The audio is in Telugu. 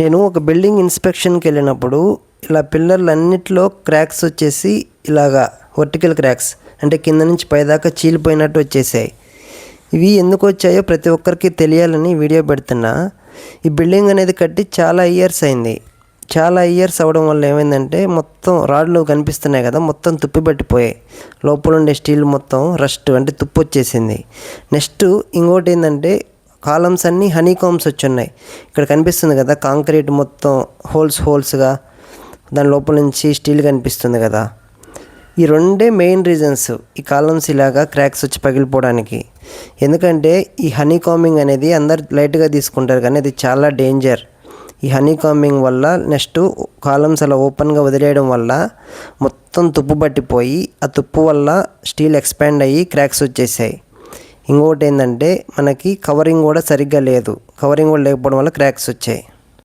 నేను ఒక బిల్డింగ్ ఇన్స్పెక్షన్కి వెళ్ళినప్పుడు ఇలా పిల్లర్లన్నిట్లో క్రాక్స్ వచ్చేసి ఇలాగా వర్టికల్ క్రాక్స్ అంటే కింద నుంచి పైదాకా చీలిపోయినట్టు వచ్చేసాయి. ఇవి ఎందుకు వచ్చాయో ప్రతి ఒక్కరికి తెలియాలని వీడియో పెడుతున్నా. ఈ బిల్డింగ్ అనేది కట్టి చాలా ఇయర్స్ అయింది. చాలా ఇయర్స్ అవ్వడం వల్ల ఏమైందంటే మొత్తం రాడ్లు కనిపిస్తున్నాయి కదా మొత్తం తుప్పి పట్టిపోయాయి. లోపల ఉండే స్టీల్ మొత్తం రస్ట్ అంటే తుప్పు వచ్చేసింది. నెక్స్ట్ ఇంకోటి ఏంటంటే కాలమ్స్ అన్నీ హనీ కామ్స్ వచ్చున్నాయి. ఇక్కడ కనిపిస్తుంది కదా కాంక్రీట్ మొత్తం హోల్స్ హోల్స్గా దాని లోపల నుంచి స్టీల్ కనిపిస్తుంది కదా. ఈ రెండే మెయిన్ రీజన్స్ ఈ కాలమ్స్ ఇలాగా క్రాక్స్ వచ్చి పగిలిపోవడానికి. ఎందుకంటే ఈ హనీ కామింగ్ అనేది అందరు లైట్గా తీసుకుంటారు కానీ అది చాలా డేంజర్. ఈ హనీ కామింగ్ వల్ల నెక్స్ట్ కాలమ్స్ అలా ఓపెన్గా వదిలేయడం వల్ల మొత్తం తుప్పు పట్టిపోయి ఆ తుప్పు వల్ల స్టీల్ ఎక్స్పాండ్ అయ్యి క్రాక్స్ వచ్చేసాయి. ఇంకోటి ఏంటంటే మనకి కవరింగ్ కూడా సరిగ్గా లేదు. కవరింగ్ కూడా లేకపోవడం వల్ల క్రాక్స్ వచ్చాయి.